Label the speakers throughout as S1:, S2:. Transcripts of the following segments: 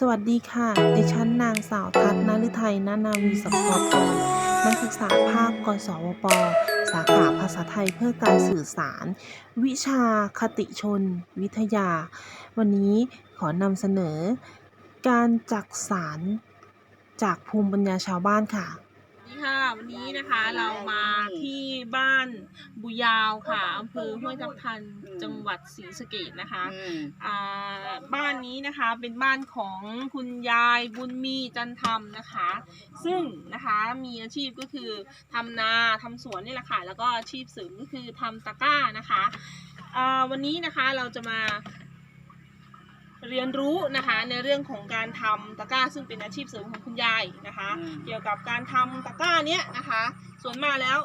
S1: สวัสดีค่ะ ดิฉันนางสาวทัศนฤทัยนานาวีสกอตรนักศึกษาภาคกศวป สาขาภาษาไทยเพื่อการสื่อสาร วิชาคติชน วิทยา วันนี้ขอนำเสนอ การจักสารจากภูมิปัญญาชาวบ้านค่ะ
S2: ค่ะ วันนี้นะคะเรามาที่บ้านบุยาวค่ะอำเภอห้วยทับทันจังหวัดศรีสะเกษนะคะ
S3: อืม
S2: อ่าบ้านนี้นะคะเป็นบ้านของคุณยายบุญมีจันทรรมนะคะ ซึ่งนะคะมีอาชีพก็คือทำนาทำสวนนี่แหละค่ะแล้วก็อาชีพเสริมก็คือทำตะกร้านะคะอ่าวันนี้นะคะเราจะมา เรียนรู้นะคะในเรื่องของการทำตะกร้าซึ่งเป็นอาชีพเสริมของคุณยายนะคะ
S3: อืม
S2: เกี่ยวกับการทำตะกร้าเนี้ยนะคะ ส่วนมากแล้ว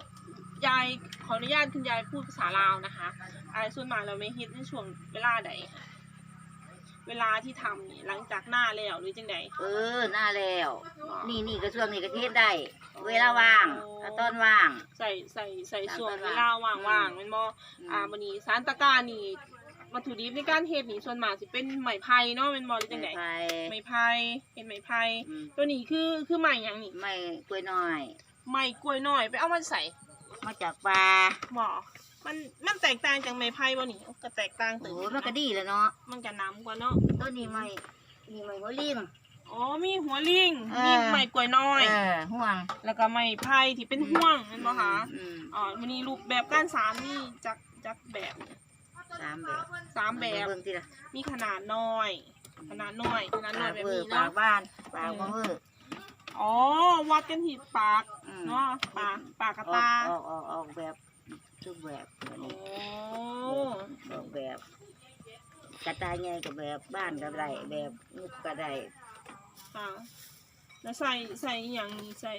S2: ยายขออนุญาตคุณยายพูดภาษาลาวนะคะอ่าส่วนมากเราไม่เฮ็ดในช่วงเวลาใดเวลาที่ทำนี่หลังจากหน้าแล้วหรือจังใด
S3: เออหน้าแล้ว
S2: อ๋อ
S3: นี่นี่กระทรวงนี่ก็เทศได้ เวลาว่างถ้าต้นว่าง
S2: ใส่ใส่ใส่ส่วน
S3: ตาม
S2: เว
S3: ตาราง
S2: ลาว่างๆแมันบ่
S3: ม
S2: อ่าวันนี้สารตะกร้านี่ วัตถุดิบในการเฮ็ดนี่ส่วนมากสิเป็นไม้ไผ่เนาะแม่นบ่หรือจังใด
S3: ไป
S2: ไม้ไผ่เป็นไม้ไผ่
S3: อืม
S2: ตัวนี้คือคือไม้หยังนี่
S3: ไม่กล้วยน้อย
S2: ไม้กล้วยน้อยไปเอามาใส่
S3: มาจากปลา
S2: บ่มันมันแตกต่างจากไม้ไผ่บ่นี่ก็แตกต่าง
S3: โอ้
S2: ตึ
S3: โหมันก็ดีแล้วเนาะ
S2: มันก็น้ำกว่าเนาะ
S3: ต้นนี้ไม่นี่ไม่หัวลิง
S2: อ๋อมีหัวลิง
S3: เออ
S2: มีไม้กล้วยน้อย
S3: เออห่วง
S2: แล้วก็ไม้ไผ่ที่เป็นห่วงแม่นบ่คะ
S3: อืม
S2: อ๋อวันนี้รูปแบบการสารนี่จักจักแบบ
S3: สามแบบ
S2: สามแบบ
S3: เบิ่งสิล่ะ
S2: มีขนาดน้อย ขนาดน้อย ขนาดน้อย
S3: ปาก
S2: แบบ
S3: เวอ
S2: นี้
S3: ร์ปา
S2: เนาะ
S3: กบ้านปากบ่เวอร์
S2: อ๋อ วัดกันที่ปาก
S3: อืม
S2: เนาะ ปาก ปากกระ
S3: ออก
S2: ตา
S3: ออกออกออกแบบทุกแบบตัว
S2: โอ้
S3: นี้ออกแบบกระต่ายใหญ่กับแบบบ้านก็ได้แบบนุกก็ได้
S2: ค่ะแล้วใส่ใส่อหย่างนี้ใส่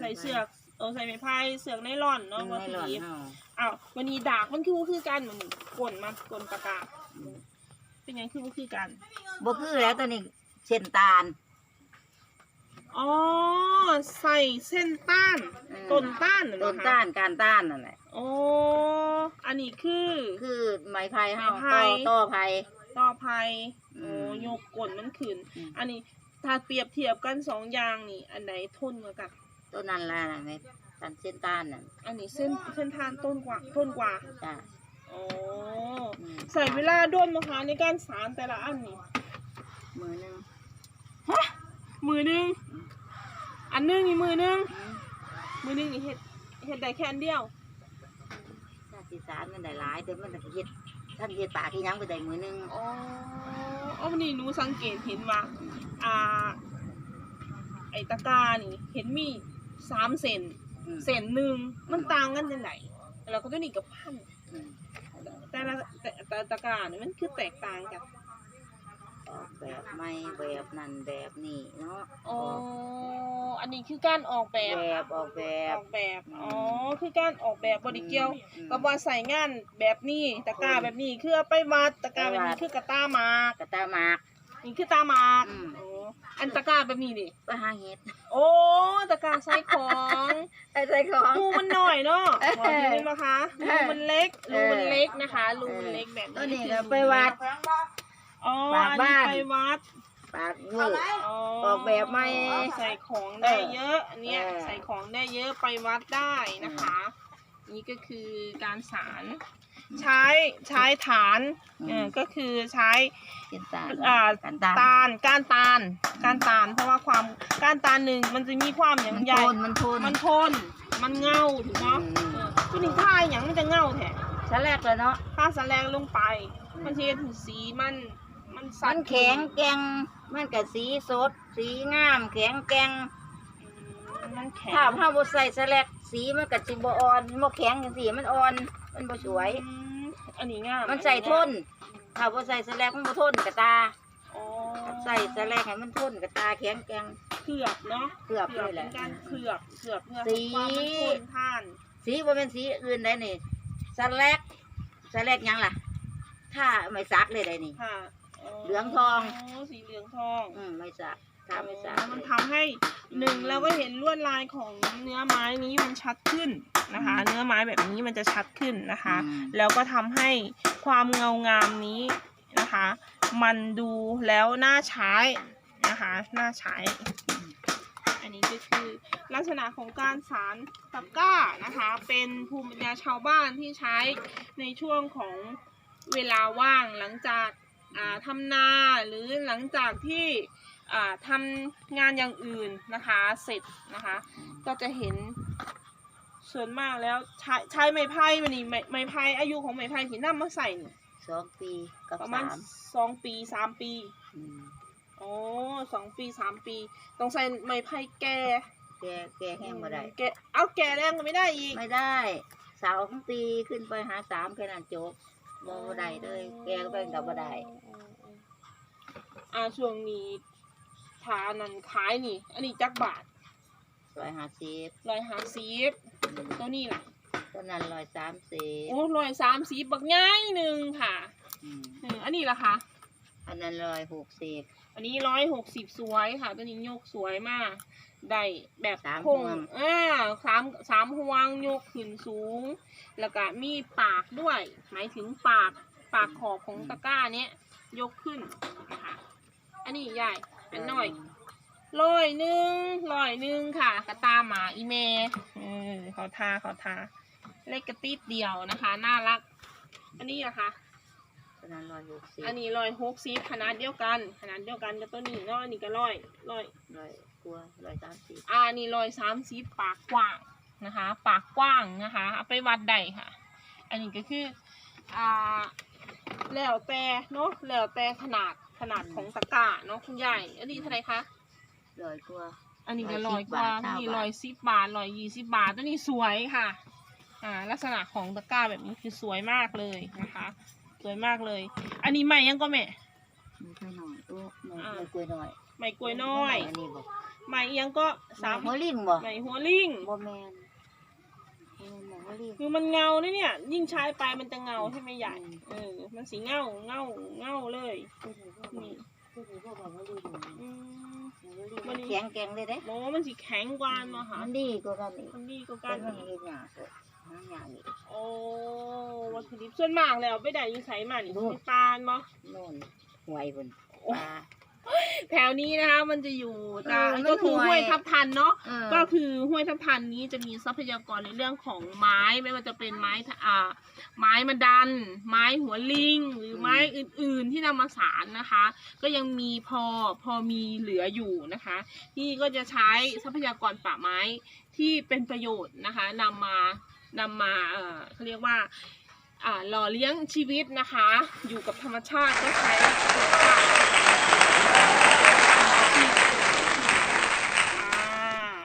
S2: ใส่เสือก เออใส่ไม้พายเสือกไนล่อนเนาะวัต
S3: ไม่
S2: ถุ
S3: หล่อน
S2: ดิบ
S3: เนาะ
S2: อ้าววันนี้ดากมันคือบ่คือกันเหมือนกลนมากลนปากกาเป็นหยังคือบ่คือกัน
S3: บ่คือแล้วตัวนี้เส้นตาล
S2: อ๋อใส่เส้นต้าน
S3: อืม
S2: ต้นต้านเหรอ
S3: ต้น
S2: คะ
S3: ต้านการต้านนั่นแหละ
S2: อ๋ออันนี้คือ
S3: คือไม้ไผ่เฮา
S2: ไม้ไผ่
S3: ต่อต่อไผ่
S2: ต่อภัย
S3: อื
S2: โอ้
S3: ม
S2: โยกกลนมันขึ้น
S3: อืม
S2: อันนี้ถ้าเปรียบเทียบกันสองอย่างนี่ อันไหนทนกว่ากัน
S3: ต้นนั้นล่ะไม้ตันเส้นต้านนั่น
S2: อันนี้เส้นเส้นทานต้นกว่าต้นกว่า
S3: จ้ะ
S2: อ๋อ
S3: อืม
S2: ใส่เวลาด้วนมาคะในการสารแต่ละอันนี่
S3: มือหนึง
S2: ฮะมือหนึงอันหนึงนี่มือหนึง
S3: อืม
S2: มือหนึงนี่เฮ็ดเฮ็ดได้แค่อันเดียว
S3: ถ้าสิสารมันได้หลายแต่มันก็เฮ็ดท่านเฮ็ดปากที่ยังไปได้มือหนึง
S2: อ๋ออ๋อวันนี้หนูสังเกตเห็นว่า อ่า ไอตะกร้านี่ เห็นมี สามเซน
S3: อืม
S2: เซนหนึ่งมันต่างกันจังไหนแล้วก็ตัวนี้กับพัน
S3: อืม
S2: แต่ละแต่แต่ตะกร้านี่มันคือแตกต่างกัน
S3: ออกแบบไม้แบบนั้นแบบนี้เนาะ
S2: อ๋ออันนี้คือการออกแบบ
S3: แบบออกแบ
S2: อบ อกแบบอ๋อคือการออกแบบบริเกียว
S3: อืม
S2: กับว่าใส่งานแบบนี้ตะกร้าแบบนี้คือเอาไปวัดตะกร้าแบบนี้
S3: ไปวัด
S2: คือกระตาหมาก
S3: กระตาหมาก
S2: นี่คือตาหมาก
S3: อืม
S2: โอ้ อันตะกร้าแบบนี้ดิ
S3: ไปหาเฮ็ด
S2: โอ้ตะกร้าใส่ของ
S3: ไอ้ใส่ของ
S2: รูมันหน่อยเนาะ
S3: เออ
S2: บอกทีนี้นะคะ
S3: เอ
S2: รู
S3: อ
S2: มันเล็ก
S3: เอ
S2: รู
S3: อ
S2: มันเล็กนะคะรูมันเล็กแบบ
S3: ตัวนี้
S2: คือ
S3: ก็ไปวัด
S2: อ๋อ
S3: ปาก
S2: อัน
S3: บ้า
S2: นี้
S3: น
S2: ไปวัด
S3: ปากเวอร์
S2: อ๋อ
S3: ออกแบบใหม่
S2: ใส่ของได้
S3: เออ
S2: เยอะอันเนี้ย
S3: เออ
S2: ใส่ของได้เยอะไปวัดได้นะคะ นี่ก็คือการสาร ใช้ใช้ฐานเออก็คือใช้
S3: เส้นตาล
S2: อ่า
S3: กันตาล
S2: ตาลก้านตาลก้านตาล เพราะว่าความก้านตาลหนึ่งมันจะมีความอย่าง
S3: มัน
S2: ให
S3: ท
S2: ญ่
S3: นมันทน
S2: มันทน มันเงาถูกไหม
S3: อืม
S2: เออตัวนี้ท่าอย่างมันจะเงาแท้
S3: ชั้นแรกเลยเนาะ
S2: ถ้าสแลงลงไป มันจะถึงสีมัน มันสั
S3: มันแข็งแกร่งมันก็สีสด สีงาม แข็งแกร่ง
S2: อืมมันแข็ง
S3: ถ้าเฮาบ่ใส่สแลกสีมันก็สิบ่อ่อนบ่แข็งจังซี่มันอ่อน มันบ่สวย
S2: อืมอันนี้งาม
S3: มันใส่ทนถ้าบ่ใส่สแลกมันบ่ทนกระตา
S2: อ๋อ
S3: ใส่สแลกให้มันทนกระตาแข็งแกร่ง
S2: เผือกเนาะ
S3: เผือกเลยแห
S2: เป็
S3: ละ
S2: นการเผือกเผือกเพื่อ
S3: สี
S2: ความมันทนท่าน
S3: สีบ่เป็นสีอื่นได้นี่สแลกสแลกหยังล่ะถ้าไม่ซักเลยได้นี่
S2: ค่ะ
S3: เหลืองทอง
S2: สีเหลืองทอง
S3: อืมไม่ซัก ถ้าไม่ซัก
S2: อ๋อมันทำให้หนึ่งเราก็เห็นลวดลายของเนื้อไม้นี้มันชัดขึ้นนะคะ เนื้อไม้แบบนี้มันจะชัดขึ้นนะคะ
S3: อืม
S2: แล้วก็ทำให้ความเงางามนี้นะคะ มันดูแล้วน่าใช้นะคะน่าใช้ อันนี้ก็คือลักษณะของการสารตะกร้านะคะ เป็นภูมิปัญญาชาวบ้านที่ใช้ในช่วงของเวลาว่างหลังจากอ่าทำนาหรือหลังจากที่อ่า ทำงานอย่างอื่นนะคะเสร็จนะคะ ก็จะเห็นส่วนมากแล้วใช้ใช้ไม้ไผ่มันนี่ไม้ไม้ไผ่อายุของไม้ไผ่ที่นำมาใส่นี่
S3: สองปีกับ
S2: ประมาณ
S3: สาม
S2: สองปีสามปี
S3: อืม
S2: โอ้สองปีสามปี ต้องใส่ไม้ไผ่แก่
S3: แกแกแห้งมาได้
S2: แก่เอาแก่แรงก็ไม่ได้อีก
S3: ไม่ได้สาวของปีขึ้นไปหาสามแค่นั้นจบบ่ได้เลยแกก็เป็นกับบ่ได้
S2: อ่าช่วงนี้ทานันขายนี่ อันนี้จักบาท
S3: ร้อยห้าสิบ
S2: ร้อยห้าสิบตัวนี้ล่ะ
S3: ตอนนั้นร้อยสามสิบ
S2: โอ้ร้อยสามสิบบักง่ายหนึ่งค่ะ
S3: อืม
S2: เอออันนี้ล่ะคะ
S3: อันนั้นร้อยหกสิบ
S2: อันนี้ร้อยหกสิบสวยค่ะ ตัวนี้ยกสวยมาก ได้แบบ
S3: สาม
S2: พง
S3: ห่วง
S2: อ่าสามสามห่วงยกขึ้นสูง แล้วก็มีปากด้วย หมายถึงปากปากขอบของตะกร้าเนี้ยยกขึ้นนะคะอันนี้ใหญ่ อันหน่อยร้อยหนึ่งร้อยหนึ่งค่ะ กระตาหมาอีเมเออเขาทาเขาทาเล็กกระติดเดียวนะคะ น่ารัก อันนี้นะคะ
S3: ตอนนั้นร้อยหกสิบ
S2: อันนี้ร้อยหกสิบขนาดเดียวกัน ขนาดเดียวกันกับตัวนี้เนาะอันนี้ก็ร้อยร้อย
S3: ร้อยกลัวร้อยสามสิบ
S2: อ่านี่ร้อยสามสิบปากกว้างนะคะ ปากกว้างนะคะเอาไปวัดได้ค่ะ อันนี้ก็คืออ่าแล้วแต่เนาะแล้วแต่ขนาด ขนาดของตะกร้าเนาะคุณใหญ่อันนี้เท่าไหร่คะ
S3: ร้อยกลัว
S2: อันนี้ก็
S3: ร้
S2: ร้
S3: อ
S2: อยย
S3: สิบ
S2: กว่า
S3: บาท
S2: นี่
S3: เท่าบาท
S2: ร้อยสิบบาทร้อยยี่สิบบาทตัวนี้สวยค่ะ อ่า ลักษณะของตะกร้าแบบนี้คือสวยมากเลยนะคะ สวยมากเลย อันนี้ใหม่ยังก็แม่
S3: ไม่ค่อยหน่อยโอ้ไม่
S2: อ่า
S3: ไม่กลัวหน่อย
S2: ใหม่กล้วยน้อย
S3: อันนี้บอก
S2: ใหม่ยังก็สาม
S3: หัวลิงบ่
S2: ใหม่หัวลิง
S3: บ่แมน บ่แม่นหัวลิง
S2: คือมันเงาเนี่ยเนี่ย ยิ่งใช้ไปมันจะเงาใช่ไหมใหญ่
S3: อืม
S2: เออมันสีเงาเงาเงาเลยนี่อืมวันนี้
S3: แข็งแกร่งเลยเด้
S2: โอ้มันสีแข็งกว่าเนาะค่ะ
S3: มันดีกว่ากันนี่
S2: มันดีกว่า
S3: กั
S2: กันน
S3: มันเฮ็ดหยาก็หาหยานี่
S2: โอ้วัตถุดิบส่วนมากแล้วไปได้อยูไสมานี่
S3: โอ้
S2: ที่ปานบ่
S3: โน่นหวยพุ่นปลา
S2: แถวนี้นะคะ มันจะอยู่ตา
S3: เออมัน
S2: ก็คือ
S3: ห่วย
S2: ห้วยทับทันเนาะ
S3: เออ
S2: ก็คือห้วยทับทันนี้จะมีทรัพยากรในเรื่องของไม้ไม่ว่าจะเป็นไม้ทะอ่าไม้มะดัน ไม้หัวลิง หรือไม้อื่น ๆ ที่นำมาสารนะคะ ก็ยังมีพอพอมีเหลืออยู่นะคะ ที่ก็จะใช้ทรัพยากรป่าไม้ที่เป็นประโยชน์นะคะนำมานำมาเอ่อเขาเรียกว่าอ่าหล่อเลี้ยงชีวิตนะคะ อยู่กับธรรมชาติก็ใช้เป็นป่าอ่า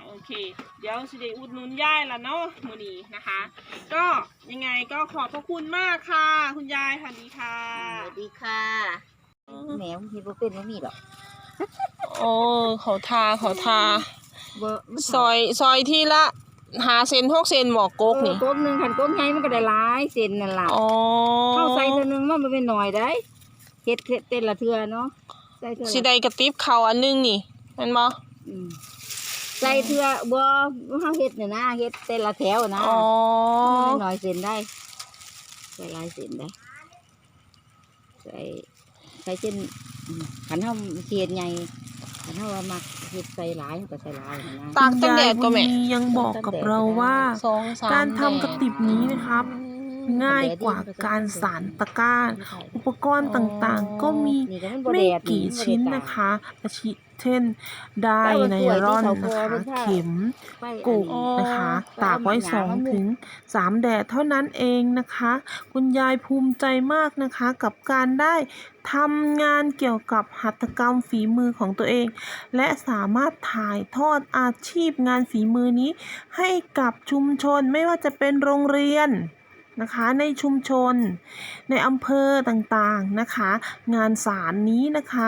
S2: โอเค เดี๋ยวสิได้อุดหนุนย่ายละเนาะมือนี้นะคะ ก็ยังไงก็ขอบพระคุณมากค่ะ คุณยายค่ะดีค่ะ
S3: สวัสดีค่ะ แหมบางทีบ่เป็นบ่มีดอก
S2: โอ้เขาทาเขาทา
S3: บ่มัน
S2: ซอยซอยที่ละหาเซนหกเซนหมอกกกนี่
S3: เออก๊กหนึงคันก๊กใหญ่มันก็ได้หลายเส้นนั่นล่ะ
S2: อ๋อ
S3: เข้าใส่เทื่อนึงมันบ่เป็นหน่อยได้เฮ็ดเต้นละเทื่อเนาะ ใส่เทื่อละ
S2: สิได้กระติบเขาอันนึงนี่แมันบ่
S3: อืมใส่เทื่อบ่เฮาเฮ็ดเนี่ยนะเฮ็ดเต้นละแถวนะ
S2: อ๋อ
S3: มันน้อยเส้นได้ใส่หลายเส้นได้ใส่ใส่เส้นอืมคันเฮาเสียดใหญ่คันเฮาว่ามักเฮ็ดใส่หลายมันก็ใส่หลายนะ
S2: ตากตั้งแดดก็แม่
S1: คุณยายบุญมียังบอกกับเราว่า
S2: สองสาม
S1: การทำกระติบนี้นะครับ ง่ายกว่าการสารตะกร้า อุปกรณ์ต่างๆ ก็มี
S3: นี่ก็มันบ่
S1: ไม่
S3: แดด
S1: กี่
S3: มับ่ได้
S1: ชิ้น
S3: ตาก
S1: นะคะอาทิเช่นได้ไนรอนนะคะเข็ม
S3: ไฟอัน
S1: กุ
S3: นี้
S1: นะคะ
S3: อ๋อ
S1: ตากไว้
S3: เอามาห
S1: ส
S3: ยา
S1: อง
S3: มามุง
S1: ถึงสามแดดเท่านั้นเองนะคะ คุณยายภูมิใจมากนะคะ กับการได้ทำงานเกี่ยวกับหัตถกรรมฝีมือของตัวเอง และสามารถถ่ายทอดอาชีพงานฝีมือนี้ ให้กับชุมชนไม่ว่าจะเป็นโรงเรียน นะคะในชุมชน ในอำเภอต่างๆนะคะ งานสารนี้นะคะ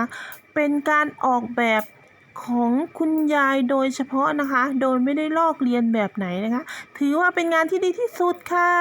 S1: เป็นการออกแบบของคุณยายโดยเฉพาะนะคะ โดยไม่ได้ลอกเลียนแบบไหนนะคะ ถือว่าเป็นงานที่ดีที่สุดค่ะ